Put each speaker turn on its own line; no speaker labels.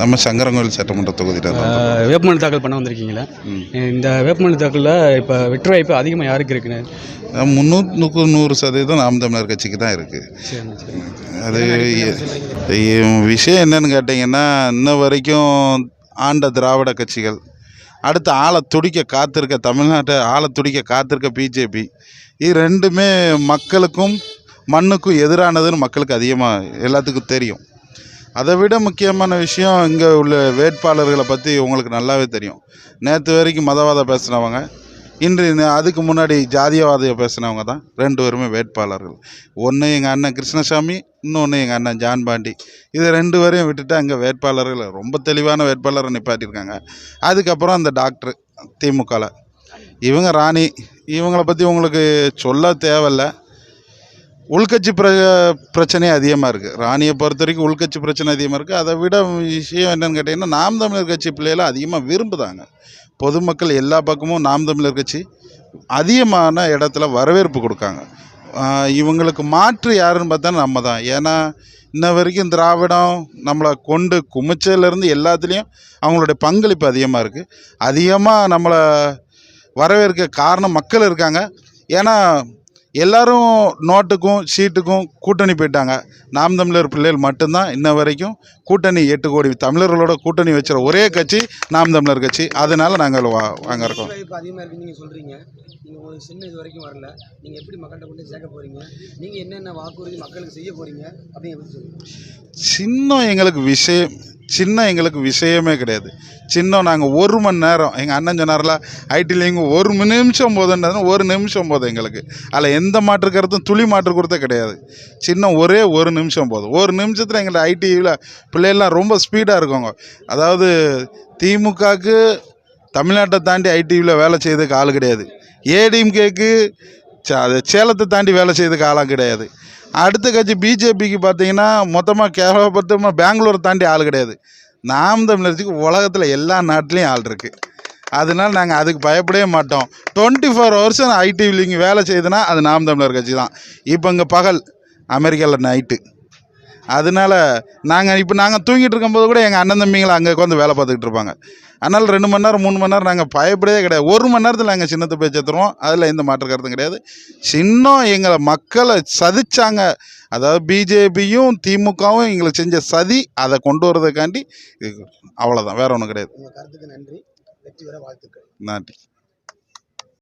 நம்ம சங்கரங்கோயில் சட்டமன்ற தொகுதியில்
வேட்புமனு தாக்கல் பண்ண வந்திருக்கீங்களா. இந்த வேட்புமனு தாக்கலில் இப்போ வெற்றி வாய்ப்பு அதிகமாக யாருக்கு இருக்குன்னு?
முந்நூற்றுக்கு நூறு சதவீதம் நாம் தமிழர் கட்சிக்கு தான் இருக்குது அது விஷயம் என்னன்னு கேட்டிங்கன்னா இன்ன வரைக்கும் ஆண்ட திராவிட கட்சிகள் அடுத்து ஆளை துடிக்க காத்திருக்க தமிழ்நாட்டை ஆளை துடிக்க காத்திருக்க பிஜேபி இது ரெண்டுமே மக்களுக்கும் மண்ணுக்கும் எதிரானதுன்னு மக்களுக்கு அதிகமாக எல்லாத்துக்கும் தெரியும். அதை விட முக்கியமான விஷயம் இங்கே உள்ள வேட்பாளர்களை பற்றி உங்களுக்கு நல்லாவே தெரியும். நேற்று வரைக்கும் மதவாதம் பேசினவங்க இன்று அதுக்கு முன்னாடி ஜாதியவாதியை பேசினவங்க தான் ரெண்டு பேருமே வேட்பாளர்கள். ஒன்று எங்கள் அண்ணன் கிருஷ்ணசாமி இன்னொன்று எங்கள் அண்ணன் ஜான் பாண்டி இது ரெண்டு பேரையும் விட்டுட்டு அங்கே வேட்பாளர்கள் ரொம்ப தெளிவான வேட்பாளரை நிப்பாட்டியிருக்காங்க. அதுக்கப்புறம் அந்த டாக்டர் திமுகவில் இவங்க ராணி இவங்களை பற்றி உங்களுக்கு சொல்ல தேவையில்லை. உள்கட்சி பிர பிரச்சனை அதிகமாக இருக்குது ராணியை பொறுத்த வரைக்கும் உள்கட்சி பிரச்சனை அதிகமாக இருக்குது அதை விட விஷயம் என்னென்னு கேட்டிங்கன்னா நாம் தமிழர் கட்சி பிள்ளைகளை அதிகமாக விரும்புதாங்க. பொதுமக்கள் எல்லா பக்கமும் நாம் தமிழர் கட்சி அதிகமான இடத்துல வரவேற்பு கொடுக்காங்க. இவங்களுக்கு மாற்று யாருன்னு பார்த்தா நம்ம தான் ஏன்னா இன்ன வரைக்கும் திராவிடம் நம்மளை கொண்டு குமிச்சதுலேருந்து எல்லாத்துலேயும் அவங்களுடைய பங்களிப்பு அதிகமாக இருக்குது அதிகமாக நம்மளை வரவேற்க காரணம் மக்கள் இருக்காங்க. ஏன்னா எல்லாரும் நோட்டுக்கும் சீட்டுக்கும் கூட்டணி போயிட்டாங்க. நாம் தமிழர் பிள்ளைகள் மட்டும்தான் இன்ன வரைக்கும் கூட்டணி எட்டு கோடி தமிழர்களோட கூட்டணி வச்சுற ஒரே கட்சி நாம் தமிழர் கட்சி. அதனால நாங்கள் வா வாங்க இருக்கோம்
அதிகமாக நீங்கள் சொல்கிறீங்க நீங்கள் உங்களுக்கு சின்ன இது வரைக்கும் வரல. நீங்கள் எப்படி மக்கள்கிட்ட கொண்டு சேர்க்க போகிறீங்க நீங்கள் என்னென்ன வாக்குறுதி மக்களுக்கு செய்ய போகிறீங்க
சின்னம் எங்களுக்கு விஷயம் சின்ன எங்களுக்கு விஷயமே கிடையாது. சின்னம் நாங்கள் ஒரு மணி நேரம் எங்கள் அண்ணன் சொன்னார்ல ஐடியில் எங்கள் ஒரு நிமிஷம் போதுன்றது ஒரு நிமிஷம் போதும் எங்களுக்கு. அதில் எந்த மாற்று கருத்தும் துளி மாற்று கொடுத்தே கிடையாது. சின்னம் ஒரே ஒரு நிமிஷம் போதும். ஒரு நிமிஷத்தில் எங்களை ஐடியில் பிள்ளைகள்லாம் ரொம்ப ஸ்பீடாக இருக்குங்க. அதாவது திமுகவுக்கு தமிழ்நாட்டை தாண்டி ஐடிவியில் வேலை செய்யறதுக்கு ஆள் கிடையாது. ஏடிஎம்கேக்கு அது சேலத்தை தாண்டி வேலை செய்யறதுக்கு ஆளாக கிடையாது. அடுத்த கட்சி பிஜேபிக்கு பார்த்தீங்கன்னா மொத்தமாக கேவலப்படுத்தமாக பெங்களூரை தாண்டி ஆள் கிடையாது. நாம் தமிழர்ச்சிக்கு உலகத்தில் எல்லா நாட்டிலையும் ஆள் இருக்குது அதனால நாங்கள் அதுக்கு பயப்படவே மாட்டோம். Twenty four hours IT willing வேலை செய்யுதுன்னா அது நாம் தமிழர் கட்சி தான் இப்போ இங்கே பகல் அமெரிக்காவில் நைட்டு அதனால நாங்கள் இப்போ நாங்கள் தூங்கிட்டு இருக்கும்போது கூட எங்கள் அண்ணன் தம்பிங்களை அங்கே உட்காந்து வேலை பார்த்துக்கிட்டு இருப்பாங்க. அதனால் ரெண்டு மணி நேரம் மூணு மணி நேரம் நாங்கள் பயப்படவே கிடையாது. ஒரு மணி நேரத்தில் நாங்கள் சின்னத்தை போய் சேர்த்துருவோம். அதில் எந்த மாற்று கருத்தும் கிடையாது. சின்னம் எங்களை மக்களை சதிச்சாங்க. அதாவது பிஜேபியும் திமுகவும் எங்களுக்கு செஞ்ச சதி அதை கொண்டு வரதுக்காண்டி இது அவ்வளோதான் வேற ஒன்றும் கிடையாது.
நன்றி.
நன்றி.